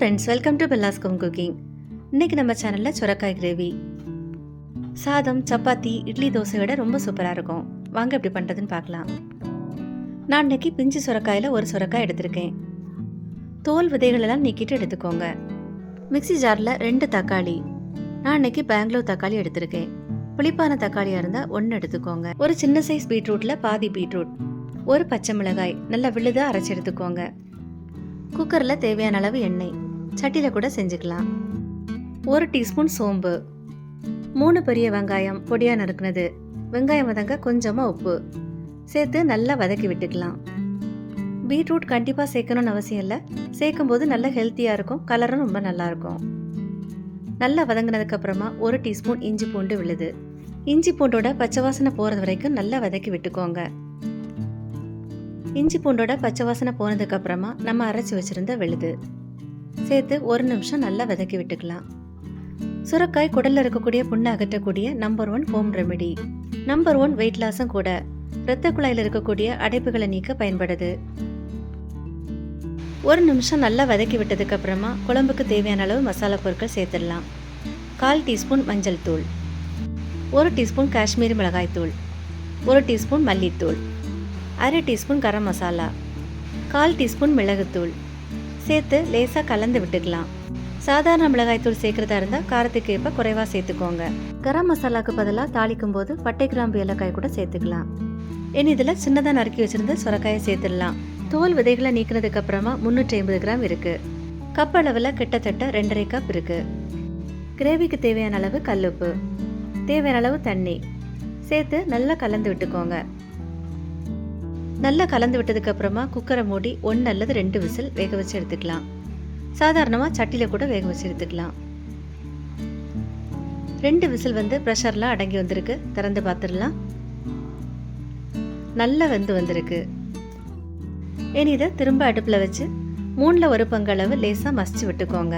Friends welcome to பெல்லாஸ்கம் cooking இன்னைக்கு நம்ம சேனலில் சுரக்காய் கிரேவி சாதம் சப்பாத்தி இட்லி தோசையோட ரொம்ப சூப்பராக இருக்கும். வாங்க எப்படி பண்ணுறதுன்னு பார்க்கலாம். நான் இன்றைக்கி பிஞ்சு சுரக்காயில் ஒரு சுரக்காய் எடுத்திருக்கேன். தோல் விதைகளெல்லாம் நீக்கிட்டு எடுத்துக்கோங்க. மிக்ஸி ஜாரில் ரெண்டு தக்காளி. நான் இன்றைக்கி பெங்களூர் தக்காளி எடுத்திருக்கேன். புளிப்பான தக்காளியாக இருந்தால் ஒன்று எடுத்துக்கோங்க. ஒரு சின்ன சைஸ் பீட்ரூட்டில் பாதி பீட்ரூட் ஒரு பச்சை மிளகாய் நல்லா விழுதாக அரைச்சி எடுத்துக்கோங்க. குக்கரில் தேவையான அளவு எண்ணெய். சட்டியில் கூட செஞ்சுக்கலாம். ஒரு டீஸ்பூன் சோம்பு. மூணு பெரிய வெங்காயம் பொடியாக நறுக்குனது. வெங்காயம் வதங்க கொஞ்சமாக உப்பு. சேர்த்து நல்லா வதக்கி விட்டுக்கலாம். பீட்ரூட் கண்டிப்பாக சேர்க்கணும்னு அவசியம் இல்லை. சேர்க்கும் போது ஹெல்த்தியாக இருக்கும். கலரும் ரொம்ப நல்லாயிருக்கும் நல்லா வதங்கினதுக்கப்புறமா ஒரு டீஸ்பூன் இஞ்சி பூண்டு விழுது. இஞ்சி பூண்டோட பச்சை வாசனை போகிறது வரைக்கும் நல்லா வதக்கி விட்டுக்கோங்க. இஞ்சி பூண்டோட பச்சை வாசனை போனதுக்கப்புறமா நம்ம அரைச்சி வச்சுருந்த விழுது சேர்த்து ஒரு நிமிஷம் நல்லா வதக்கி விட்டுக்கலாம். சுரக்காய் குடல்ல இருக்கக்கூடிய புண்ணை அகற்றக்கூடிய number one home remedy number one weight லாஸும் கூட இரத்த குழாயில் இருக்கக்கூடிய அடைப்புகளை நீக்க பயன்படுது. ஒரு நிமிஷம் நல்லா வதக்கி விட்டதுக்கு அப்புறமா குழம்புக்கு தேவையான அளவு மசாலா பொருட்கள் சேர்த்துடலாம். கால் டீஸ்பூன் மஞ்சள் தூள். ஒரு டீஸ்பூன் காஷ்மீரி மிளகாய் தூள். ஒரு டீஸ்பூன் மல்லித்தூள். அரை டீஸ்பூன் கரம் மசாலா. கால் டீஸ்பூன் மிளகுத்தூள். சேர்த்து லேசாக கலந்து விட்டுக்கலாம். சாதாரண மிளகாய்த்தூள் சேர்க்குறதா இருந்தால் காரத்துக்கு ஏற்ப குறைவாக சேர்த்துக்கோங்க. கரம் மசாலாக்கு பதிலாக தாளிக்கும் போது பட்டை கிராம்பு ஏலக்காய் கூட சேர்த்துக்கலாம். இனி இதில் சின்னதாக நறுக்கி வச்சுருந்த சுரக்காயை சேர்த்துடலாம். தோல் விதைகளை நீக்கினதுக்கு அப்புறமா முந்நூற்றி ஐம்பது கிராம் இருக்குது கப் அளவில் கிட்டத்தட்ட ரெண்டரை கப் இருக்குது கிரேவிக்கு தேவையான அளவு கல்லுப்பு. தேவையான அளவு தண்ணி. சேர்த்து நல்லா கலந்து விட்டுக்கோங்க. நல்லா கலந்து விட்டதுக்கு அப்புறமா குக்கரை மூடி ஒன்று அல்லது ரெண்டு விசில் வேக வச்சு எடுத்துக்கலாம். சாதாரணமாக சட்டியில் கூட வேக வச்சு எடுத்துக்கலாம். ரெண்டு விசில் வந்து ப்ரெஷர்லாம் அடங்கி வந்திருக்கு. திறந்து பார்த்துடலாம் நல்லா வெந்து வந்திருக்கு. இனி இதை திரும்ப அடுப்பில் வச்சு மூணில் ஒரு பங்களவு லேசாக மசிச்சு விட்டுக்கோங்க.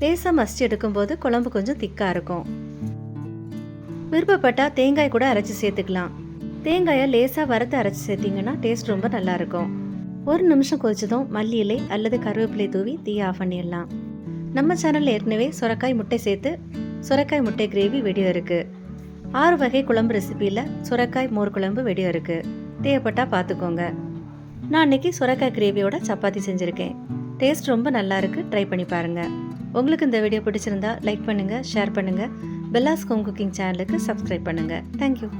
லேசாக மசிச்சு எடுக்கும்போது குழம்பு கொஞ்சம் திக்காக இருக்கும். விருப்பப்பட்டால் தேங்காய் கூட அரைச்சி சேர்த்துக்கலாம். தேங்காயை லேசாக வறுத்து அரைச்சி சேர்த்திங்கன்னா டேஸ்ட் ரொம்ப நல்லா இருக்கும் ஒரு நிமிஷம் கொதிச்சதும் மல்லி இலை அல்லது கருவேப்பிலை தூவி தீயை ஆஃப் பண்ணிடலாம். நம்ம சேனலில் ஏற்கனவே சுரக்காய் முட்டை சேர்த்து சுரக்காய் முட்டை கிரேவி வீடியோ இருக்குது ஆறு வகை குழம்பு ரெசிபியில் சுரக்காய் மோர் குழம்பு வீடியோ இருக்குது தேவைப்பட்டால் பார்த்துக்கோங்க. நான் அன்றைக்கி சுரக்காய் கிரேவியோட சப்பாத்தி செஞ்சுருக்கேன். டேஸ்ட் ரொம்ப நல்லாயிருக்கு ட்ரை பண்ணி பாருங்கள் உங்களுக்கு இந்த வீடியோ பிடிச்சிருந்தா லைக் பண்ணுங்கள் ஷேர் பண்ணுங்கள் பெல்லாஸ் ஹோம் குக்கிங் சேனலுக்கு சப்ஸ்கிரைப் பண்ணுங்கள் தேங்க்யூ